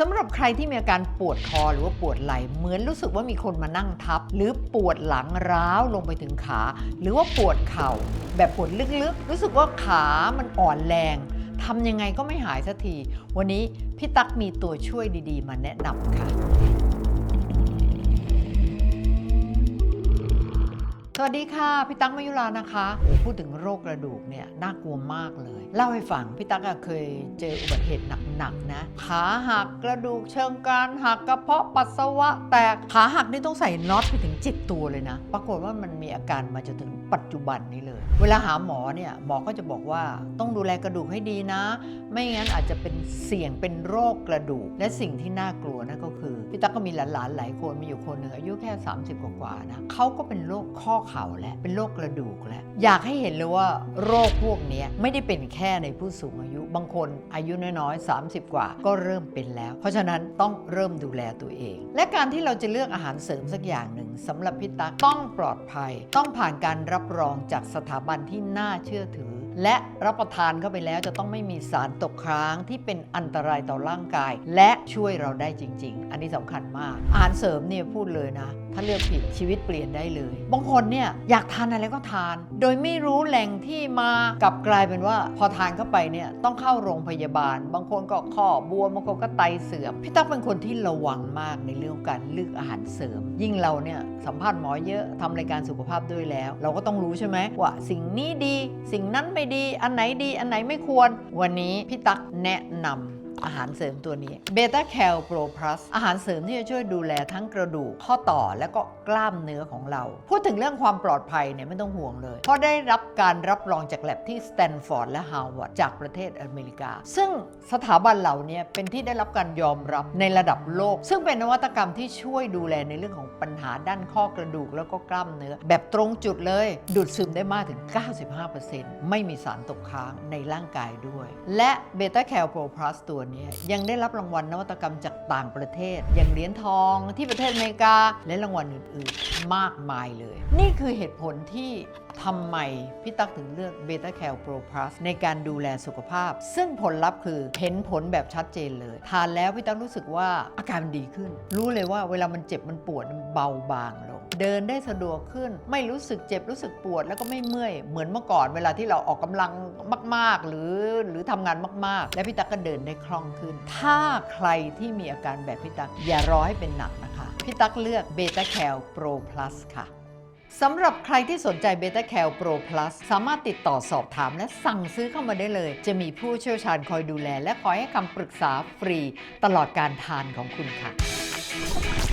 สำหรับใครที่มีอาการปวดคอหรือว่าปวดไหล่เหมือนรู้สึกว่ามีคนมานั่งทับ หรือปวดหลังร้าวลงไปถึงขา หรือว่าปวดเข่า แบบปวดลึกๆ รู้สึกว่าขามันอ่อนแรงทำยังไงก็ไม่หายสักที วันนี้พี่ตั๊กมีตัวช่วยดีๆ มาแนะนำค่ะ สวัสดีค่ะพี่ตั๊กมยุรานะคะพูดถึงโรคกระดูกเนี่ยน่ากลัวมากเลย เล่าให้ฟังพี่ตั๊กเคยเจออุบัติเหตุหนักๆนะขาหักกระดูกเชิงกรานหักกระเพาะปัสสาวะแตกขาหักนี่ต้องใส่น็อตไปถึงจิตตัวเลยนะ ปรากฏว่ามันมีอาการมาจนถึงปัจจุบันนี้เลย เวลาหาหมอเนี่ยหมอก็จะบอกว่าต้องดูแลกระดูกให้ดีนะ ไม่งั้นอาจจะเป็นเสี่ยงเป็นโรคกระดูก และสิ่งที่น่ากลัวนั่นก็คือ พี่ตั๊กก็มีหลานๆหลายคนมีอยู่คนหนึ่งอายุแค่ 30 กว่าๆนะเขาก็เป็นโรคข้อเข่าและเป็นโรคกระดูกและอยากให้เห็นเลยว่าโรคพวกนี้ไม่ได้เป็นแค่ในผู้สูงอายุ บางคนอายุน้อยๆ30 กว่า ก็เริ่มเป็นแล้ว เพราะฉะนั้นต้องเริ่มดูแลตัวเอง และการที่เราจะเลือกอาหารเสริมสักอย่างหนึ่งสำหรับพี่ตั๊กต้องปลอดภัย ต้องผ่านการรับรองจากสถาบันที่น่าเชื่อถือ และรับประทานเข้าไปแล้วจะต้องไม่มีสารตกค้างที่เป็นอันตรายต่อร่างกาย และช่วยเราได้จริง ๆ อันนี้สำคัญมาก อาหารเสริมเนี่ยพูดเลยนะ ถ้าเลือกผิดชีวิตเปลี่ยนได้เลย บางคนเนี่ยอยากทานอะไรก็ทาน โดยไม่รู้แหล่งที่มากลับกลายเป็นว่า พอทานเข้าไปเนี่ยต้องเข้าโรงพยาบาล บางคนก็ข้อบวมบางคนก็ไตเสื่อมพี่ตั๊กเป็นคนที่ระวังมากในเรื่องของการเลือกอาหารเสริม ยิ่งเราเนี่ยสัมภาษณ์หมอเยอะทำรายการสุขภาพด้วยแล้ว เราก็ต้องรู้ใช่ไหมว่าสิ่งนี้ดี สิ่งนั้นไม่ดี อันไหนดี อันไหนไม่ควร วันนี้พี่ตั๊กแนะนำ อาหารเสริมตัวนี้เบต้าแคลโปรพลัสอาหารเสริมที่จะช่วยดูแลทั้งกระดูกข้อต่อและก็กล้ามเนื้อของเรา พูดถึงเรื่องความปลอดภัยเนี่ยไม่ต้องห่วงเลย เพราะได้รับการรับรองจากแลบที่สแตนฟอร์ดและฮาร์วาร์ดจากประเทศอเมริกา ซึ่งสถาบันเหล่านี้เป็นที่ได้รับการยอมรับในระดับโลก ซึ่งเป็นนวัตกรรมที่ช่วยดูแลในเรื่องของปัญหาด้านข้อกระดูกแล้วก็กล้ามเนื้อ แบบตรงจุดเลย ดูดซึมได้มากถึง 95%ไม่มีสารตกค้างในร่างกายด้วย และเบต้าแคลโปรพลัสตัวเนี้ยังได้รับรางวัลนวัตกรรมจากต่างประเทศ อย่างเหรียญทองที่ประเทศอเมริกาและรางวัลอื่น ๆ มากมายเลย นี่คือเหตุผลที่ ทำไมพี่ตั๊กถึงเลือกเบต้าแคลโปรพลัสในการดูแลสุขภาพ ซึ่งผลลัพธ์คือเห็นผลแบบชัดเจนเลย ทานแล้วพี่ตั๊กรู้สึกว่าอาการมันดีขึ้น รู้เลยว่าเวลามันเจ็บมันปวดมันเบาบางลง เดินได้สะดวกขึ้น ไม่รู้สึกเจ็บรู้สึกปวดแล้วก็ไม่เมื่อย เหมือนเมื่อก่อนเวลาที่เราออกกำลังมาก ๆ หรือหรือทำงานมาก ๆ และพี่ตั๊กก็เดินได้คล่องขึ้น ถ้าใครที่มีอาการแบบพี่ตั๊กอย่ารอให้เป็นหนักนะคะพี่ตั๊กเลือกเบต้าแคลโปรพลัสค่ะ สำหรับใครที่สนใจเบต้าแคลโปรพลัสสามารถติดต่อสอบถามและสั่งซื้อเข้ามาได้เลย จะมีผู้เชี่ยวชาญคอยดูแล และคอยให้คำปรึกษาฟรีตลอดการทานของคุณค่ะ